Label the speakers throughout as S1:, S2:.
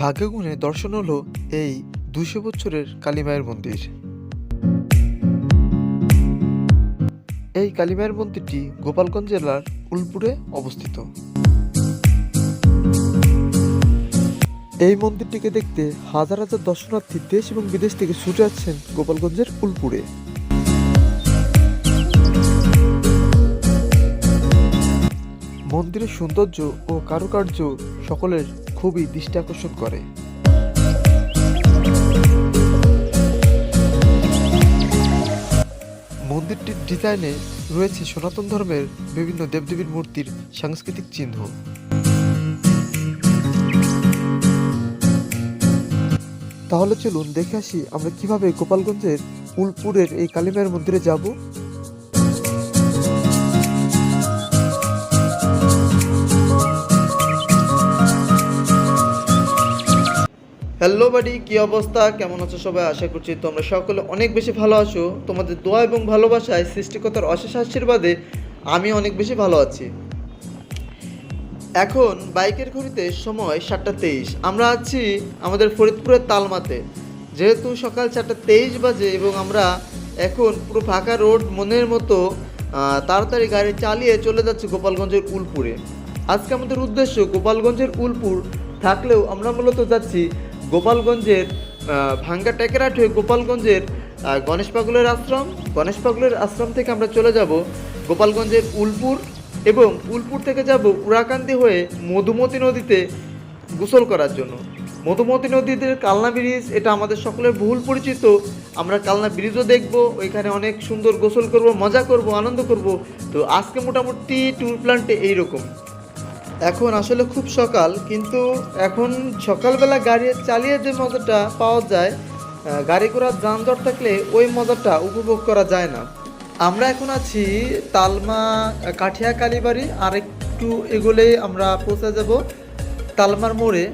S1: ভাগ্যগুণে দর্শন হলো এই দুশো বছরের কালীমায়ের মন্দির। এই কালীমায়ের মন্দিরটি গোপালগঞ্জ জেলার উলপুরে অবস্থিত। এই মন্দিরটিকে দেখতে হাজার হাজার দর্শনার্থী দেশ এবং বিদেশ থেকে ছুটে আসছেন গোপালগঞ্জের উলপুরে। মন্দিরের সৌন্দর্য ও কারুকার্য সকলের খুবই দৃষ্টি আকর্ষণ করে। মন্দিরটির ডিজাইনে রয়েছে সনাতন ধর্মের বিভিন্ন দেবদেবীর মূর্তির সাংস্কৃতিক চিহ্ন। তাহলে চলুন দেখে আসি আমরা কীভাবে গোপালগঞ্জের উলপুরের এই কালীমায়ের মন্দিরে যাব। হ্যালো বাড়ি, কি অবস্থা? কেমন আছো সবাই? আশা করছি তোমরা সকলে অনেক বেশি ভালো আছো। তোমাদের দোয়া এবং ভালোবাসায় সৃষ্টিকতার অশেষ আশীর্বাদে আমি অনেক বেশি ভালো আছি। এখন বাইকের ঘড়িতে সময় সাতটা তেইশ। আমরা আছি আমাদের ফরিদপুরের তালমাতে। যেহেতু সকাল চারটা তেইশ বাজে এবং আমরা এখন পুরো ফাঁকা রোড মনের মতো তাড়াতাড়ি গাড়ি চালিয়ে চলে যাচ্ছি গোপালগঞ্জের উলপুরে। আজকে আমাদের উদ্দেশ্য গোপালগঞ্জের উলপুর থাকলেও আমরা মূলত যাচ্ছি গোপালগঞ্জের ভাঙ্গা টেকেরাট হয়ে গোপালগঞ্জের গণেশ পাগলের আশ্রম, গণেশ পাগলের আশ্রম থেকে আমরা চলে যাব গোপালগঞ্জের উলপুর এবং উলপুর থেকে যাব উড়াকান্দি হয়ে মধুমতি নদীতে গোসল করার জন্য। মধুমতি নদীতে কালনা ব্রিজ, এটা আমাদের সকলের বহুল পরিচিত। আমরা কালনা ব্রিজও দেখব, ওইখানে অনেক সুন্দর গোসল করব, মজা করব, আনন্দ করব। তো আজকে মোটামুটি ট্যুর প্ল্যানটে এইরকম। এখন আসলে খুব সকাল, কিন্তু এখন সকালবেলা গাড়ি চালিয়ে যে মজাটা পাওয়া যায় গাড়ি ঘোড়ার যানজট থাকলে ওই মজাটা উপভোগ করা যায় না। আমরা এখন আছি তালমা কাঠিয়া, কালীবাড়ি আর একটু এগোলেই আমরা পৌঁছে যাব তালমার মোড়ে।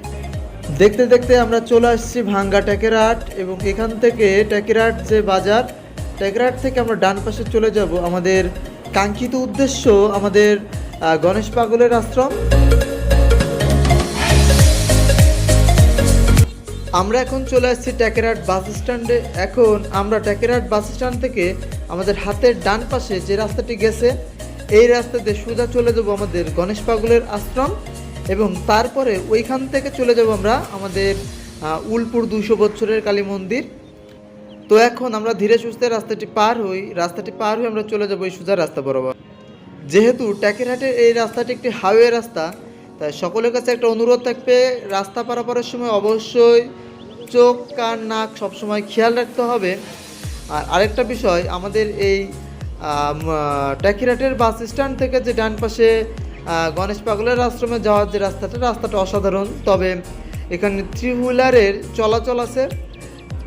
S1: দেখতে দেখতে আমরা চলে আসছি ভাঙ্গা টেকেরহাট এবং এখান থেকে টেকেরহাট যে বাজার টেকেরহাট থেকে আমরা ডান পাশে চলে যাব। আমাদের কাঙ্ক্ষিত উদ্দেশ্য আমাদের গণেশ পাগলের আশ্রম। আমরা এখন চলে আসছি ট্যাকেরহাট বাস স্ট্যান্ডে। এখন আমরা ট্যাকেরহাট বাস স্ট্যান্ড থেকে আমাদের হাতের ডান পাশে যে রাস্তাটি গেছে, এই রাস্তাতে সোজা চলে যাব আমাদের গণেশ পাগলের আশ্রম এবং তারপরে ওইখান থেকে চলে যাব আমরা আমাদের উলপুর দুশো বছরের কালী মন্দির। তো এখন আমরা ধীরে সুস্থে রাস্তাটি পার হই, রাস্তাটি পার হয়ে আমরা চলে যাব এই সোজা রাস্তা বরাবর। যেহেতু ট্যাকেরহাটের এই রাস্তাটি একটি হাইওয়ে রাস্তা, তাই সকলের কাছে একটা অনুরোধ থাকবে, রাস্তা পারাপারের সময় অবশ্যই চোখ, কান, নাক সবসময় খেয়াল রাখতে হবে। আর আরেকটা বিষয়, আমাদের এই ট্যাকিরাটের বাস স্ট্যান্ড থেকে যে ডান পাশে গণেশ পাগলের আশ্রমে যাওয়ার যে রাস্তাটা রাস্তাটা অসাধারণ। তবে এখানে থ্রি হুইলারের চলাচল আছে,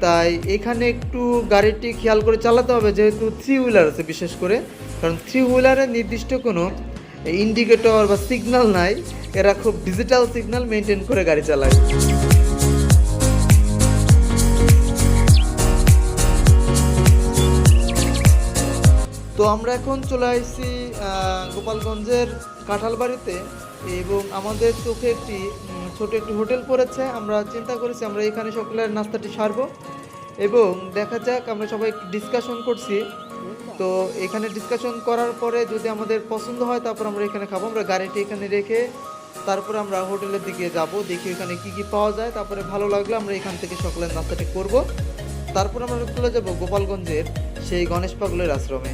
S1: তাই এখানে একটু গাড়িটি খেয়াল করে চালাতে হবে, যেহেতু থ্রি হুইলার আছে বিশেষ করে। কারণ থ্রি হুইলারের নির্দিষ্ট কোনো ইন্ডিকেটর বা সিগন্যাল নাই, এরা খুব ডিজিটাল সিগন্যাল মেনটেন করে গাড়ি চালায়। তো আমরা এখন চলে আসছি গোপালগঞ্জের কাঁঠালবাড়িতে এবং আমাদের চোখে একটি ছোট একটি হোটেল পড়েছে। আমরা চিন্তা করেছি আমরা এখানে সকলের নাস্তাটি সারবো এবং দেখা যাক আমরা সবাই ডিসকাশন করছি। তো এখানে ডিসকাশন করার পরে যদি আমাদের পছন্দ হয়, তারপর আমরা এখানে খাব। আমরা গাড়িটি এখানে রেখে তারপরে আমরা হোটেলের দিকে যাব, দেখি এখানে কি কি পাওয়া যায়। তারপরে ভালো লাগলে আমরা এখান থেকে সকলের নাস্তাটি করব। তারপর আমরা চলে যাব গোপালগঞ্জের সেই গণেশ পাগলের আশ্রমে।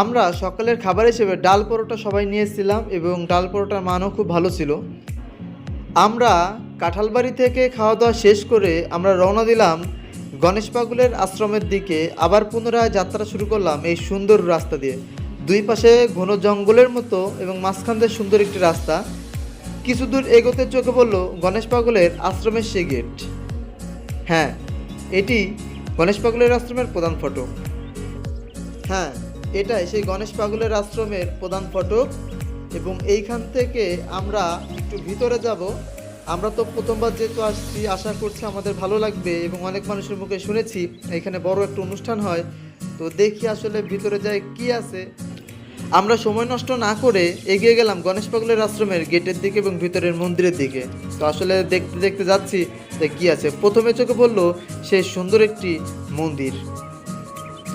S1: আমরা সকালের খাবার হিসেবে ডাল পরোটা সবাই নিয়েছিলাম এবং ডাল পরোটার মানও খুব ভালো ছিল। আমরা কাঁঠালবাড়ি থেকে খাওয়া দাওয়া শেষ করে আমরা রওনা দিলাম গণেশ পাগলের আশ্রমের দিকে। আবার পুনরায় যাত্রা শুরু করলাম এই সুন্দর রাস্তা দিয়ে। দুই পাশে ঘন জঙ্গলের মতো এবং মাঝখান দিয়ে সুন্দর একটি রাস্তা। কিছু দূর এগোতে চোখে পড়ল গণেশ পাগলের আশ্রমের সে গেট। হ্যাঁ এটি গণেশ পাগলের আশ্রমের প্রধান ফটো। হ্যাঁ এটাই, সেই গণেশ পাগলের আশ্রমের প্রধান ফটক। এবং এইখান থেকে আমরা একটু ভিতরে যাব। আমরা তো প্রথমবার যেহেতু আসছি, আশা করছি আমাদের ভালো লাগবে এবং অনেক মানুষের মুখে শুনেছি, এখানে বড় একটা অনুষ্ঠান হয়। তো দেখি আসলে ভিতরে যায় কি আছে। আমরা সময় নষ্ট না করে এগিয়ে গেলাম গণেশ পাগলের আশ্রমের গেটের দিকে এবং ভিতরের মন্দিরের দিকে। তো আসলে দেখতে দেখতে যাচ্ছি যে কি আছে। প্রথমে চোখে পড়ল সেই সুন্দর একটি মন্দির।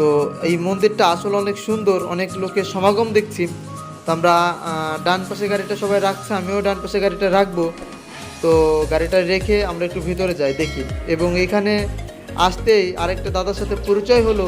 S1: তো এই মন্দিরটা আসলে অনেক সুন্দর, অনেক লোকের সমাগম দেখছি। তো আমরা ডান পাশে গাড়িটা সবাই রাখছে, আমিও ডান পাশে গাড়িটা রাখব। তো গাড়িটা রেখে আমরা একটু ভিতরে যাই, দেখি। এবং এখানে আসতেই আরেকটা দাদার সাথে পরিচয় হলো।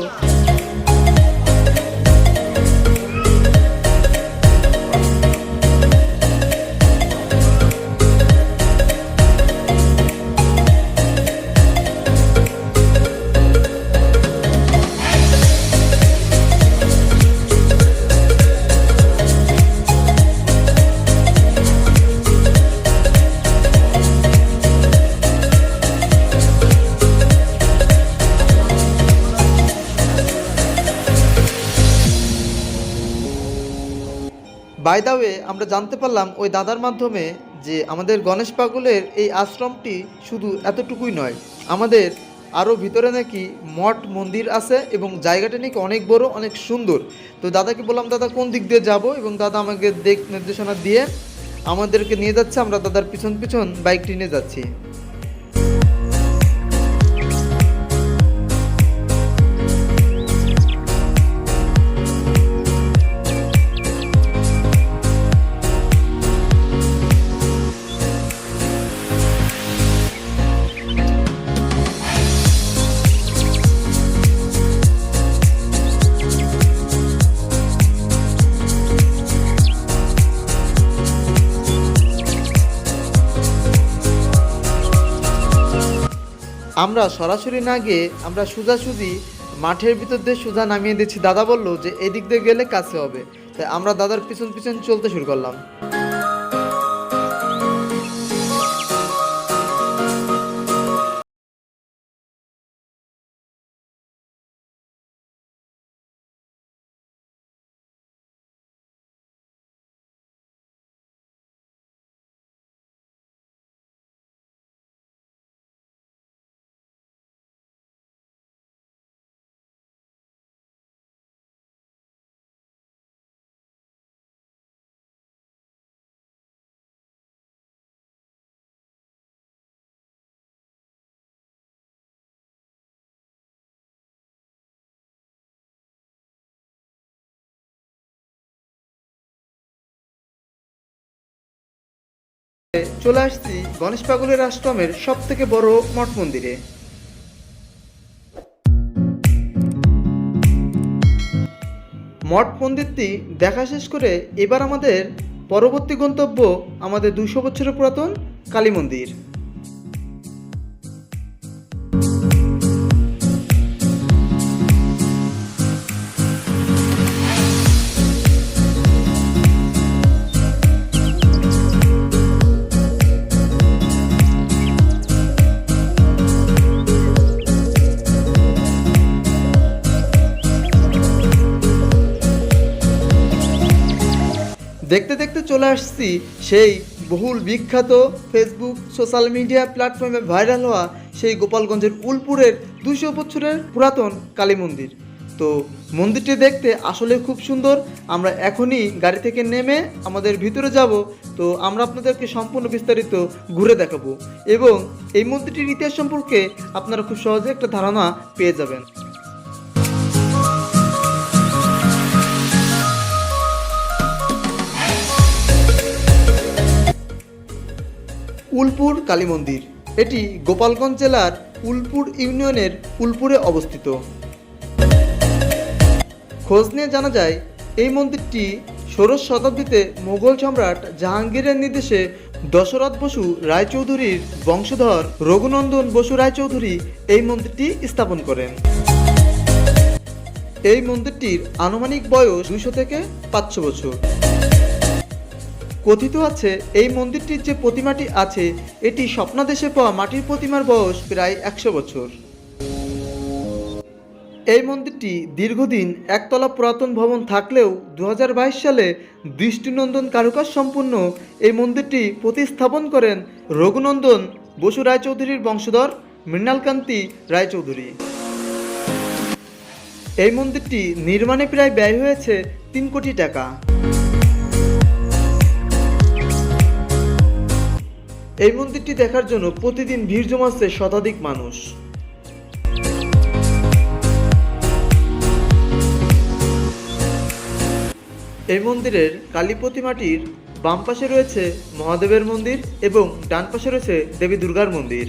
S1: বাই আমরা জানতে পারলাম ওই দাদার মাধ্যমে যে আমাদের গণেশ পাগলের এই আশ্রমটি শুধু এতটুকুই নয়, আমাদের আরও ভিতরে নাকি মঠ মন্দির আছে এবং জায়গাটা নাকি অনেক বড়, অনেক সুন্দর। তো দাদাকে বললাম, দাদা, কোন দিক দিয়ে যাব? এবং দাদা আমাকে দেখ, নির্দেশনা দিয়ে আমাদেরকে নিয়ে যাচ্ছে, আমরা দাদার পিছন পিছন বাইকটি নিয়ে যাচ্ছি। আমরা সরাসরি না গিয়ে আমরা সোজাসুজি মাঠের ভিতর দিয়ে সোজা নামিয়ে দিচ্ছি। দাদা বলল যে এদিক দিয়ে গেলে কাছে হবে। তাই আমরা দাদার পিছন পিছন চলতে শুরু করলাম। চলে আসছি গণেশ পাগলের আশ্রমের সব থেকে বড় মঠ মন্দিরে। মঠ মন্দিরটি দেখা শেষ করে এবার আমাদের পরবর্তী গন্তব্য আমাদের দুশো বছরের পুরাতন কালী মন্দির। দেখতে দেখতে চলে আসছি সেই বহুল বিখ্যাত ফেসবুক সোশ্যাল মিডিয়া প্ল্যাটফর্মে ভাইরাল হওয়া সেই গোপালগঞ্জের উলপুরের দুশো বছরের পুরাতন কালী মন্দির। তো মন্দিরটি দেখতে আসলে খুব সুন্দর। আমরা এখনই গাড়ি থেকে নেমে আমাদের ভিতরে যাব। তো আমরা আপনাদেরকে সম্পূর্ণ বিস্তারিত ঘুরে দেখাবো। এবং এই মন্দিরটির ইতিহাস সম্পর্কে আপনারা খুব সহজে একটা ধারণা পেয়ে যাবেন। উলপুর কালী মন্দির। এটি গোপালগঞ্জ জেলার উলপুর ইউনিয়নের উলপুরে অবস্থিত। খোঁজ নিয়ে জানা যায়, এই মন্দিরটি ষোড়শ শতাব্দীতে মোগল সম্রাট জাহাঙ্গীরের নির্দেশে দশরথ বসু রায়চৌধুরীর বংশধর রঘুনন্দন বসু রায়চৌধুরী এই মন্দিরটি স্থাপন করেন। এই মন্দিরটির আনুমানিক বয়স দুশো থেকে পাঁচশো বছর। কথিত আছে, এই মন্দিরটির যে প্রতিমাটি আছে, এটি স্বপ্নাদেশে পাওয়া মাটির প্রতিমার বয়স প্রায় একশো বছর। এই মন্দিরটি দীর্ঘদিন একতলা পুরাতন ভবন থাকলেও দু হাজার বাইশ সালে দৃষ্টিনন্দন কারুকাজ সম্পূর্ণ এই মন্দিরটি প্রতিস্থাপন করেন রঘুনন্দন বসু রায়চৌধুরীর বংশধর মৃণালকান্তি রায়চৌধুরী। এই মন্দিরটি নির্মাণে প্রায় ব্যয় হয়েছে তিন কোটি টাকা। এই মন্দিরটি দেখার জন্য প্রতিদিন ভিড় জমাচ্ছে শতাধিক মানুষ। এই মন্দিরের কালী প্রতিমাটির বাম পাশে রয়েছে মহাদেবের মন্দির এবং ডান পাশে রয়েছে দেবী দুর্গার মন্দির।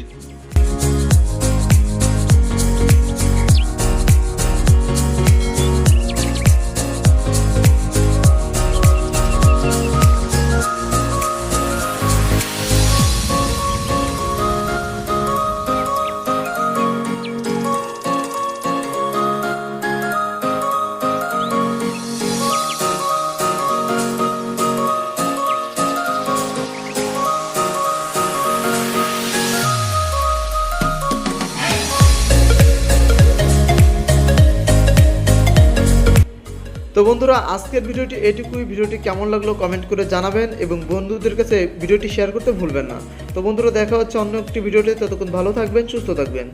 S1: তো বন্ধুরা, আজকের ভিডিওটি এটুকুই। ভিডিওটি কেমন লাগল কমেন্ট করে জানাবেন এবং বন্ধুদের কাছে ভিডিওটি শেয়ার করতে ভুলবেন না। তো বন্ধুরা, দেখা হচ্ছে অন্য একটি ভিডিওতে। ততক্ষণ ভালো থাকবেন, সুস্থ থাকবেন।